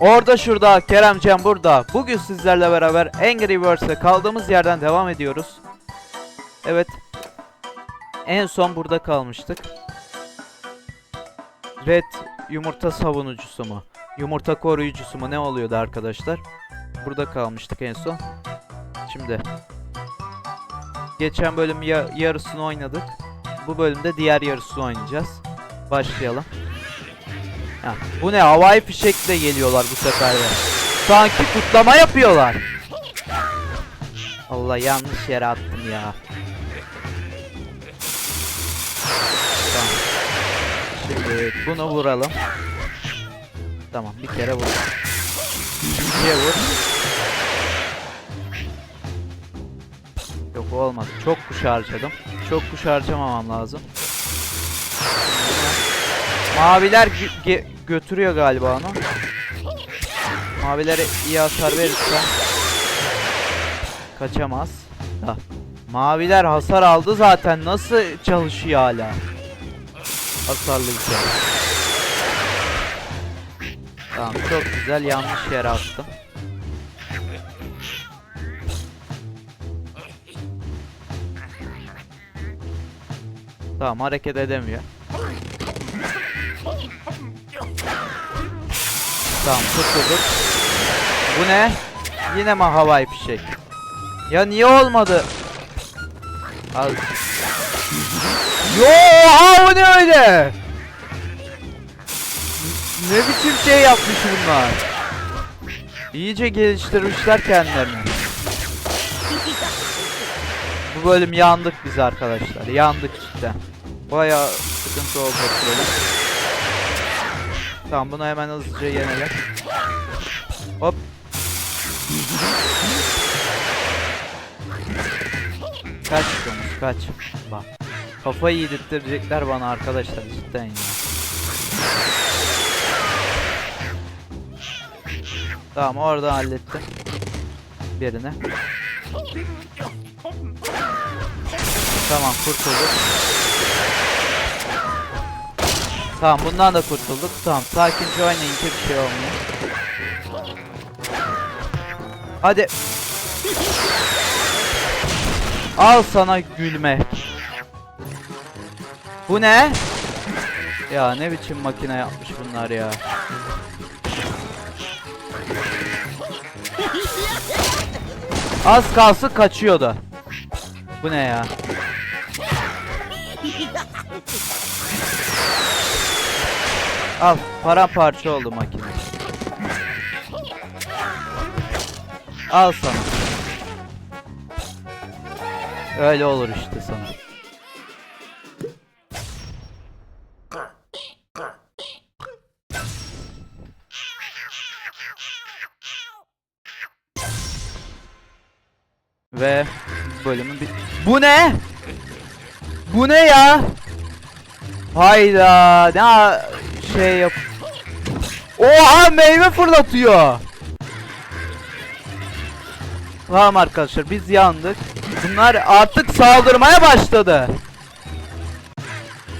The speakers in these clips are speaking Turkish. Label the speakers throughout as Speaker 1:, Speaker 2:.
Speaker 1: Orada şurada, Keremcan burada. Bugün sizlerle beraber Angry Birds'e kaldığımız yerden devam ediyoruz. Evet. En son burada kalmıştık. Red yumurta savunucusu mu? Yumurta koruyucusu mu? Ne oluyordu arkadaşlar? Burada kalmıştık en son. Şimdi. Geçen bölüm ya- yarısını oynadık. Bu bölümde diğer yarısını oynayacağız. Başlayalım. Ha, bu ne? Havai fişekle geliyorlar bu sefer de. Sanki kutlama yapıyorlar. Allah yanlış yere attım ya. Şimdi bunu vuralım. Tamam bir kere vur. İkinciye vur. Yok olmadı. Çok kuş harcadım. Çok kuş harcamamam lazım. Maviler ge- götürüyor galiba onu. Mavilere iyi hasar verirse kaçamaz. Da. Maviler hasar aldı zaten. Nasıl çalışıyor hala? Hasarlıyken. Tamam çok güzel yanlış yere attım. Tamam hareket edemiyor. Tamam tutulduk. Bu ne? Yine mi havai fişek? Ya niye olmadı? Al. Yo, aa, o ne öyle? Ne biçim şey yapmış bunlar? İyice geliştirmişler kendilerini. Bu bölüm yandık biz arkadaşlar. Yandık cidden. Bayağı sıkıntı olacak böyle. Tamam bunu hemen hızlıca yenelim. Hop. Kaç domuz kaç. Bak. Kafayı yedirttirecekler bana arkadaşlar cidden ya. Tamam orada hallettim. Birini. Tamam kurtulduk. Tamam bundan da kurtulduk. Tamam sakince oynayınca bir şey olmuyor. Hadi. Al sana gülme. Bu ne? Ya ne biçim makine yapmış bunlar ya. Az kalsın kaçıyordu. Bu ne ya? Al paramparça oldu makine. Al sana. Öyle olur işte sana. Ve bölümün bit... Bu ne? Bu ne ya? Hayda ne şey yap. Oha meyve fırlatıyor. Tamam arkadaşlar biz yandık. Bunlar artık saldırmaya başladı.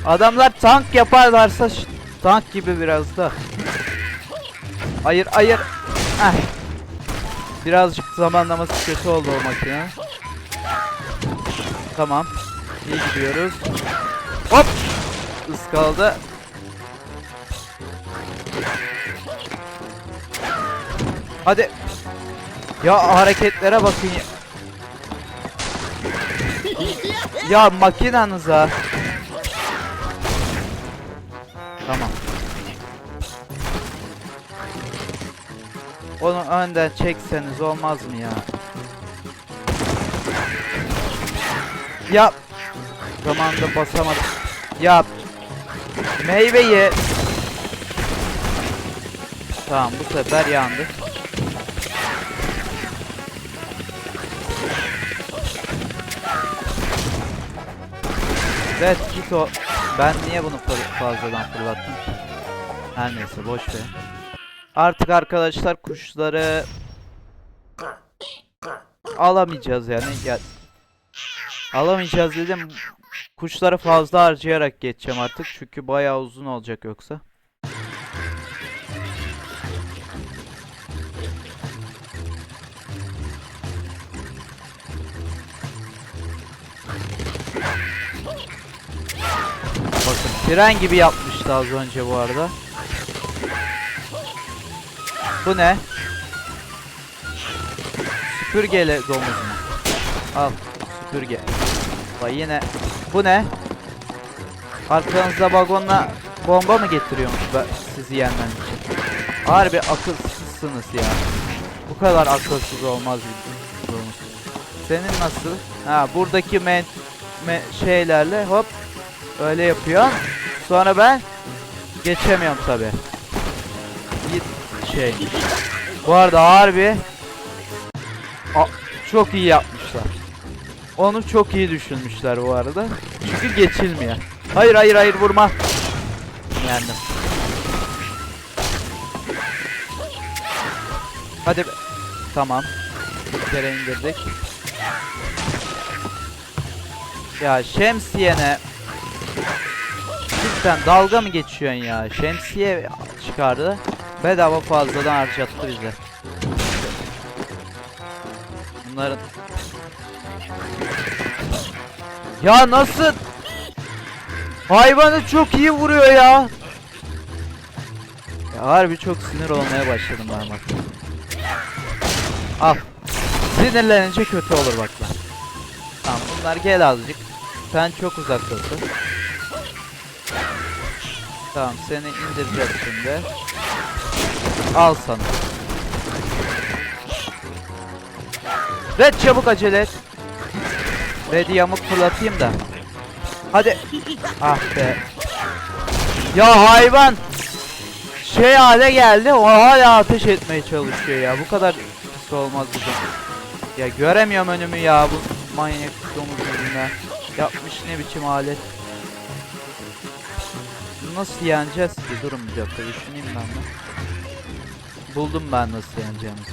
Speaker 1: Adamlar tank yaparlarsa tank gibi biraz da. Hayır hayır. Heh. Birazcık zamanlaması kötü oldu o makine. Tamam. İyi gidiyoruz. Hop. Iskaldı. Hadi. Ya hareketlere bakın ya. Ya makinanıza. Tamam. Onu önden çekseniz olmaz mı ya? Ya zamanında basamadım. Ya meyveyi Tamam bu sefer yandık. Evet git o. Ben niye bunu fazladan fırlattım? Her neyse boş ver. Artık arkadaşlar kuşları alamayacağız yani. Ya, alamayacağız dedim. Kuşları fazla harcayarak geçeceğim artık çünkü bayağı uzun olacak yoksa. Tren gibi yapmıştı az önce bu arada. Bu ne? Süpürgeli domuz mu? Al süpürge. Vay yine. Bu ne? Arkanızda vagonla bomba mı getiriyormuş sizi yenmen için? Harbi akılsızsınız ya. Bu kadar akılsız olmaz domuz. Senin nasıl? Ha buradaki men, me- şeylerle hop öyle yapıyor. Sonra ben geçemiyorum tabi. Git şey. Bu arada harbi A- çok iyi yapmışlar. Onu çok iyi düşünmüşler bu arada. Çünkü geçilmiyor. Hayır hayır hayır vurma. Yendim. Hadi. be- Tamam. Bir kere indirdik. Ya şemsiyene Cidden dalga mı geçiyorsun ya? Şemsiye çıkardı. Bedava fazladan harcattı bize. Bunların Ya nasıl? Hayvanı çok iyi vuruyor ya. Ya harbi çok sinir olmaya başladım ben bak. Al. Sinirlenince kötü olur bak lan. Tamam bunlar gel azıcık. Sen çok uzaktasın. Tamam seni indireceğiz şimdi. Al sana. Red çabuk acele et. Red'i yamuk fırlatayım da. Hadi. Ah be. Ya hayvan. Şey hale geldi. O hala ateş etmeye çalışıyor ya. Bu kadar pis olmaz bizim. Ya göremiyorum önümü ya bu manyak domuz yüzünden. Yapmış ne biçim alet. Nasıl yeneceğiz ki? Durun bir dakika düşüneyim ben de. Buldum ben nasıl yeneceğimizi.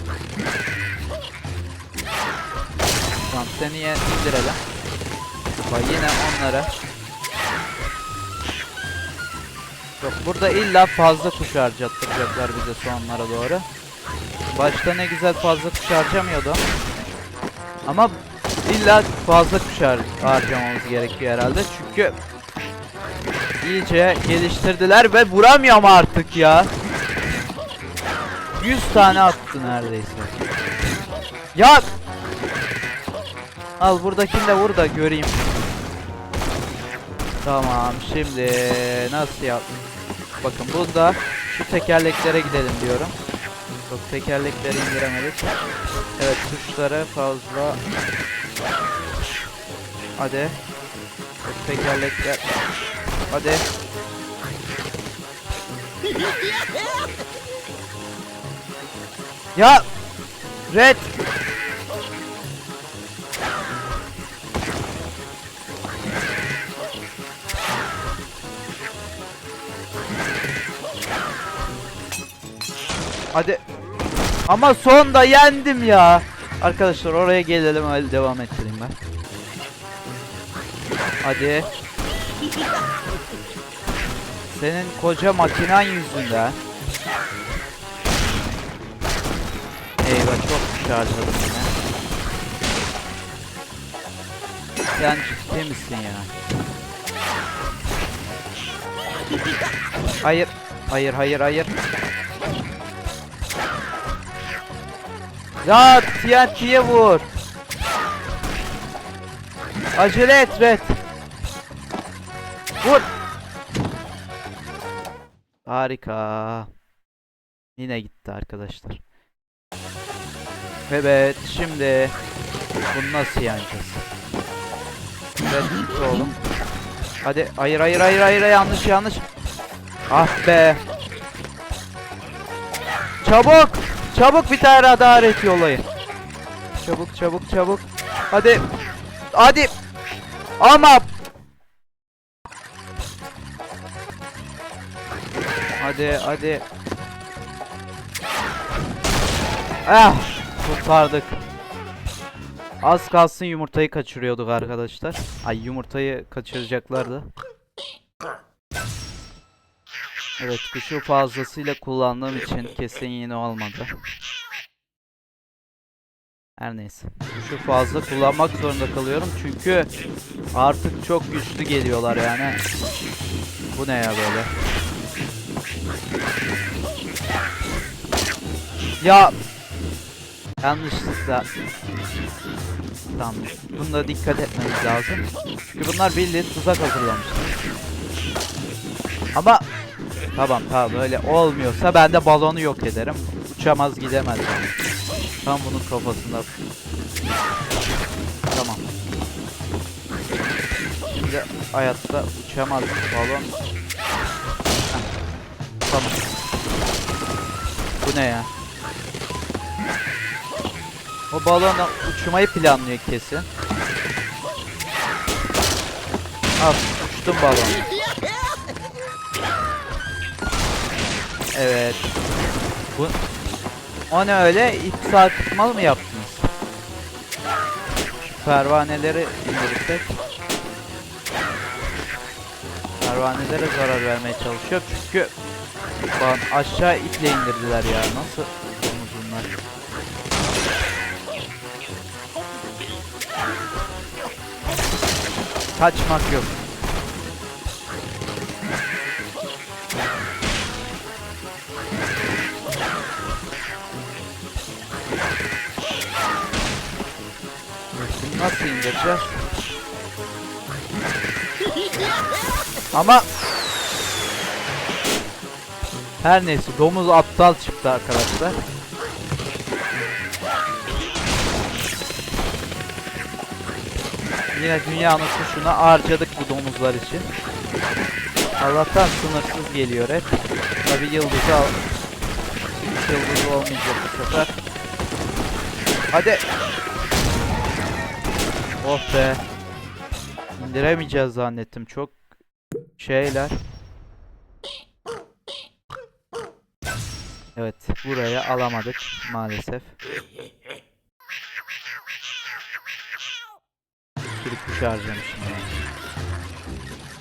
Speaker 1: Tamam seni indirelim. Bak yine onlara. Yok burada illa fazla kuş harcattıracaklar bize sonlara doğru. Başta ne güzel fazla kuş harcamıyordum. Ama illa fazla kuş har harcamamız gerekiyor herhalde çünkü iyice geliştirdiler ve vuramıyorum artık ya. 100 tane attı neredeyse. Ya Al buradakini de vur da göreyim. Tamam şimdi nasıl yap? Bakın bunda şu tekerleklere gidelim diyorum. Yok tekerlekleri indiremedik. Evet tuşları fazla. Hadi. Tekerlekler. Hadi. Ya Red Hadi. Ama sonda yendim ya. Arkadaşlar oraya gelelim öyle devam ettireyim ben. Hadi. Senin koca makinen yüzünden. Eyvah çok şarjladım yine. Sen ciddi misin ya? Hayır. Hayır hayır hayır. Ya TNT'ye vur. Acele et Red. Harika. Yine gitti arkadaşlar. Evet şimdi bunu nasıl yeneceğiz? Red gitti oğlum. Hadi hayır hayır hayır hayır yanlış yanlış. Ah be. Çabuk. Çabuk bir tane adalet yollayın. Çabuk çabuk çabuk. Hadi. Hadi. Ama. Hadi hadi. Ah. Kurtardık. Az kalsın yumurtayı kaçırıyorduk arkadaşlar. Ay yumurtayı kaçıracaklardı. Evet kuşu fazlasıyla kullandığım için kesin yine olmadı. Her neyse. Kuşu fazla kullanmak zorunda kalıyorum çünkü artık çok güçlü geliyorlar yani. Bu ne ya böyle? Ya yanlışlıkla Tamam. Bunda dikkat etmemiz lazım. Çünkü bunlar bildiğin tuzak hazırlamışlar. Ama tamam tamam öyle olmuyorsa ben de balonu yok ederim. Uçamaz gidemez yani. Tam bunun kafasında. Tamam. Şimdi hayatta uçamaz balon. Tamam. Bu ne ya? O balonla uçmayı planlıyor kesin. Al uçtum balon. Evet. Bu o ne öyle? İp sarkıtmalı mı yaptınız? Şu pervaneleri indirirsek. Pervanelere zarar vermeye çalışıyor çünkü Lan aşağı iple indirdiler ya. Nasıl bunlar? Kaçmak yok. Nasıl indireceğiz? Ama her neyse domuz aptal çıktı arkadaşlar. Yine dünyanın kuşunu harcadık bu domuzlar için. Allah'tan sınırsız geliyor hep. Tabi yıldızı al. Yıldız olmayacak bu sefer. Hadi. Oh be. İndiremeyeceğiz zannettim. Çok şeyler. Evet, buraya alamadık maalesef. Bir kuş harcamışım yani.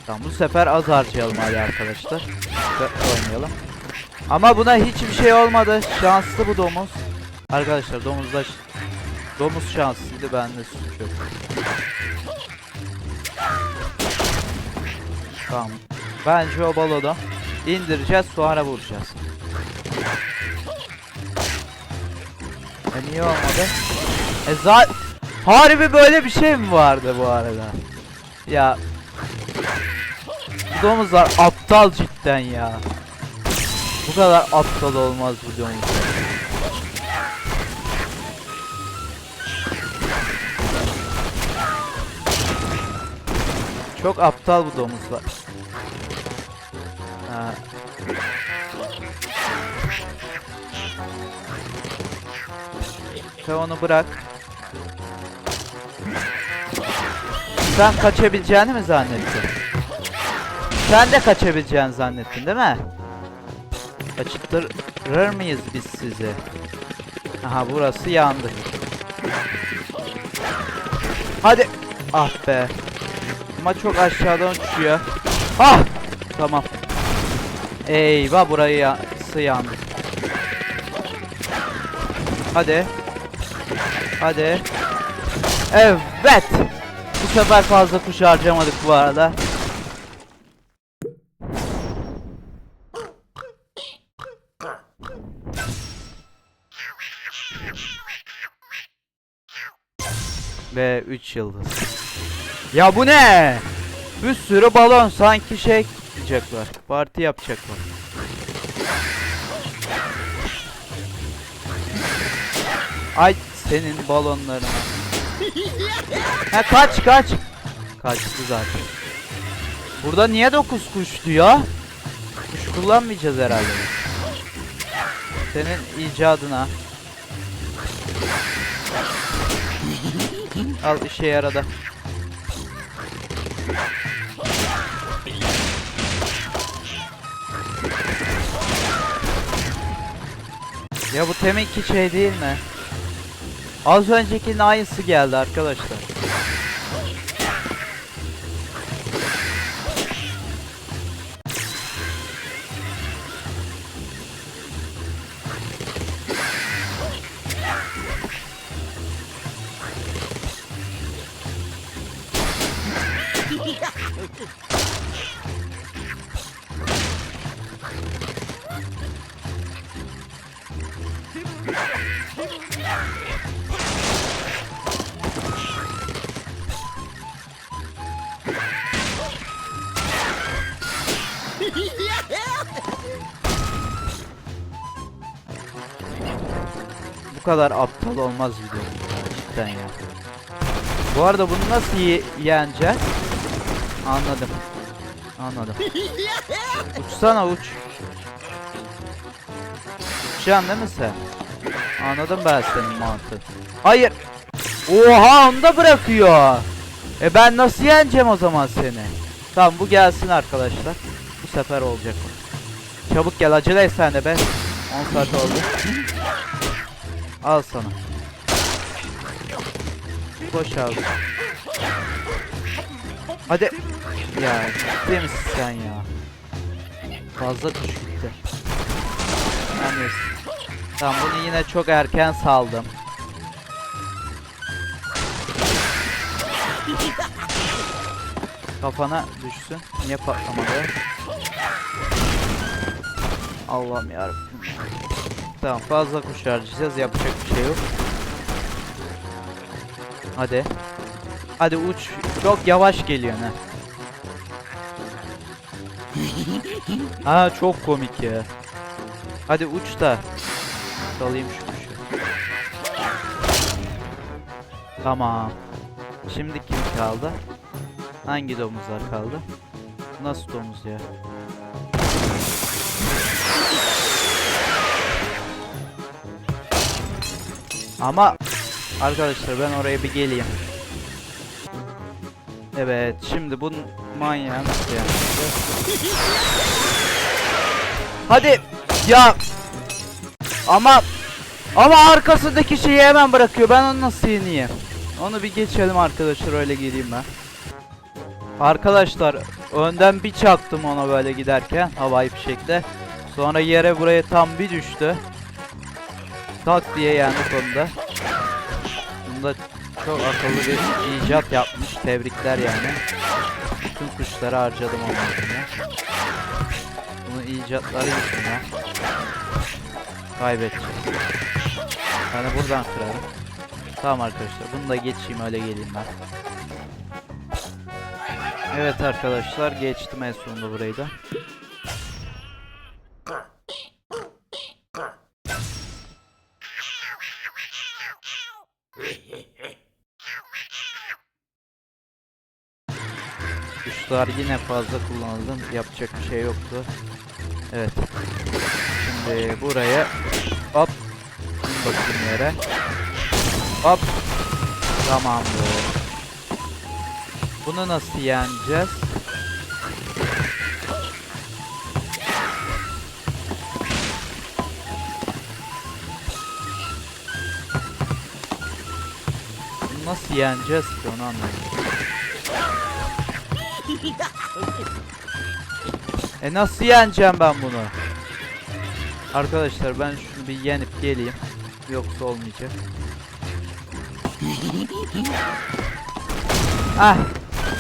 Speaker 1: Tamam bu sefer az harcayalım hadi arkadaşlar. Ve oynayalım. Ama buna hiçbir şey olmadı. Şanslı bu domuz. Arkadaşlar domuzda domuz şanslıydı bende suç yok. Tamam. Bence o baloda indireceğiz sonra vuracağız. E niye olmadı? E zaten harbi böyle bir şey mi vardı bu arada? Ya bu domuzlar aptal cidden ya. Bu kadar aptal olmaz bu domuzlar. Çok aptal bu domuzlar. Ha. Sen onu bırak. Sen kaçabileceğini mi zannettin? Sen de kaçabileceğini zannettin değil mi? Kaçırır mıyız biz sizi? Aha burası yandı. Hadi. Ah be. Ama çok aşağıdan uçuyor. Ah! Tamam. Eyvah burayı ya yandı. Hadi. Hadi. Evet. Bu sefer fazla kuş harcamadık bu arada. Ve 3 yıldız. Ya bu ne? Bir sürü balon sanki şey yapacaklar. Parti yapacaklar. Ay senin balonlarına. Ha kaç kaç. Kaçtı zaten. Burada niye 9 kuştu ya? Kuş kullanmayacağız herhalde. Senin icadına. Al işe yaradı. Ya bu teminki şey değil mi? Az öncekinin aynısı geldi arkadaşlar. Bu kadar aptal olmaz video cidden ya. Bu arada bunu nasıl ye- yeneceğiz? Anladım. Anladım. Uçsana uç. Uçacaksın değil mi sen? Anladım ben senin mantığın. Hayır. Oha onu da bırakıyor. E ben nasıl yeneceğim o zaman seni? Tamam bu gelsin arkadaşlar. Bu sefer olacak. Çabuk gel acele et sen de be. 10 saat oldu. Al sana. Koş abi. Hadi. Ya ciddi misin sen ya? Fazla. Her neyse. Tamam bunu yine çok erken saldım. Kafana düşsün. Niye patlamadı? Allah'ım yarabbim. Tamam fazla kuş harcayacağız. Yapacak bir şey yok. Hadi. Hadi uç. Çok yavaş geliyor ne? Ha çok komik ya. Hadi uç da. Salayım şu kuşu. Tamam. Şimdi kim kaldı? Hangi domuzlar kaldı? Nasıl domuz ya? Ama arkadaşlar ben oraya bir geleyim. Evet şimdi bu manyağı nasıl yapacağız? Hadi ya ama ama arkasındaki şeyi hemen bırakıyor. Ben onu nasıl yeneyim? Onu bir geçelim arkadaşlar öyle geleyim ben. Arkadaşlar önden bir çaktım ona böyle giderken havai fişekle. Sonra yere buraya tam bir düştü. Tak diye yendik onu da. Bunda çok akıllı bir icat yapmış. Tebrikler yani. Bütün kuşları harcadım onun için. Bunun icatları yüzünden kaybedeceğiz. Yani buradan kırarım. Tamam arkadaşlar bunu da geçeyim öyle geleyim ben. Evet arkadaşlar geçtim en sonunda burayı da. Kuşlar yine fazla kullanıldım. Yapacak bir şey yoktu. Evet. Şimdi buraya hop bakayım yere. Hop. Tamamdır. Bunu nasıl yeneceğiz? Nasıl yeneceğiz ki onu anlamadım. E nasıl yeneceğim ben bunu? Arkadaşlar ben şunu bir yenip geleyim. Yoksa olmayacak. Ah!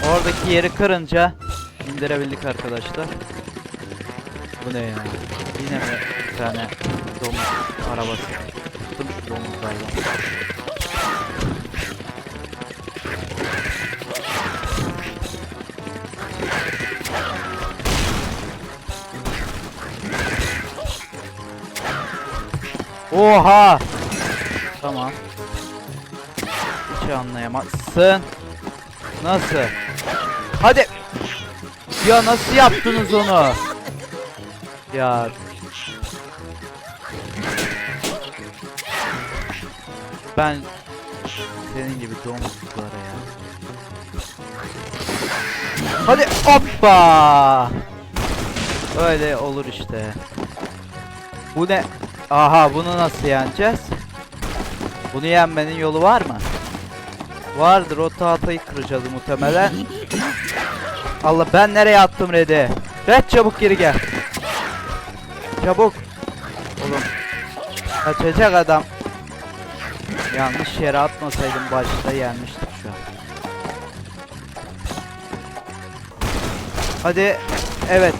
Speaker 1: Oradaki yeri kırınca indirebildik arkadaşlar. Bu ne ya? Yine mi bir tane domuz arabası? Bıktım şu domuzlardan. Oha! Tamam. Hiç anlayamazsın. Nasıl? Hadi. Ya nasıl yaptınız onu? Ya. Ben senin gibi domuzlara ya. Hadi hoppa. Öyle olur işte. Bu ne? Aha bunu nasıl yeneceğiz? Bunu yenmenin yolu var mı? Vardır o tahtayı kıracağız muhtemelen. Allah ben nereye attım Red'i? Red çabuk geri gel. Çabuk. Oğlum. Kaçacak adam. Yanlış yere atmasaydım başta yenmiştik şu an. Hadi. Evet.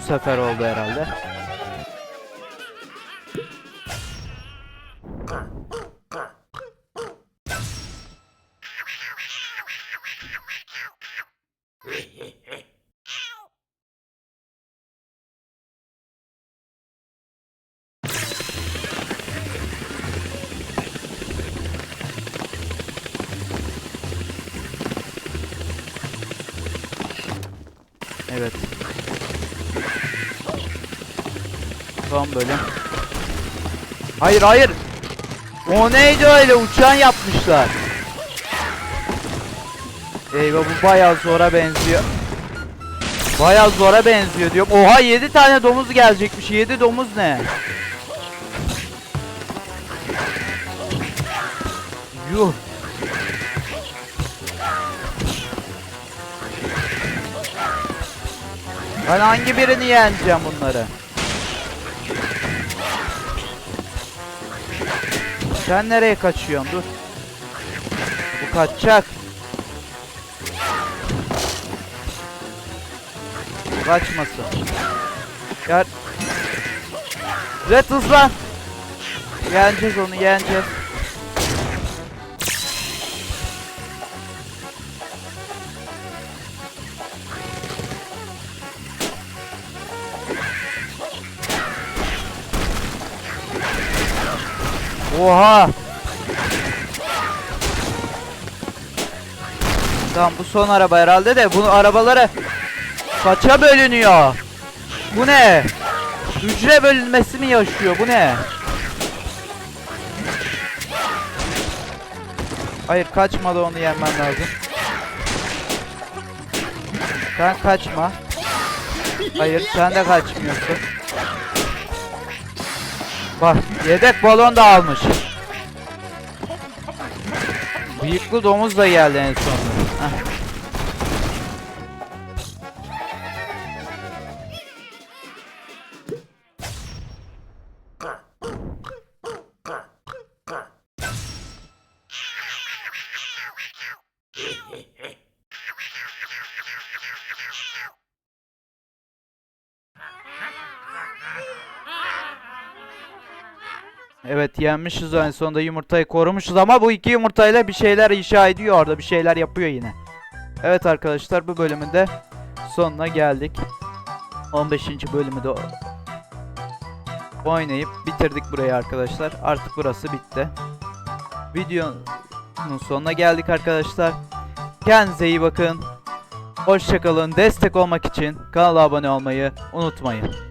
Speaker 1: Bu sefer oldu herhalde. Evet. Son bölüm. Hayır hayır. O neydi öyle uçan yapmışlar. Eyvah bu bayağı zora benziyor. Bayağı zora benziyor diyorum. Oha 7 tane domuz gelecekmiş. 7 domuz ne? Yuh. Ben hangi birini yeneceğim bunları? Sen nereye kaçıyorsun? Dur. Bu kaçacak. Kaçmasın. Gel. Red hızlan. Yeneceğiz onu yeneceğiz. Oha. Tamam bu son araba herhalde de bu arabaları kaça bölünüyor? Bu ne? Hücre bölünmesi mi yaşıyor? Bu ne? Hayır kaçmadı onu yenmen lazım. Sen kaçma. Hayır sen de kaçmıyorsun. Bak yedek balon da almış. Bıyıklı domuz da geldi en sonunda. Evet yenmişiz en sonunda yumurtayı korumuşuz ama bu iki yumurtayla bir şeyler inşa ediyor orada bir şeyler yapıyor yine. Evet arkadaşlar bu bölümün de sonuna geldik. 15. bölümü de oynayıp bitirdik burayı arkadaşlar. Artık burası bitti. Videonun sonuna geldik arkadaşlar. Kendinize iyi bakın. Hoşçakalın. Destek olmak için kanala abone olmayı unutmayın.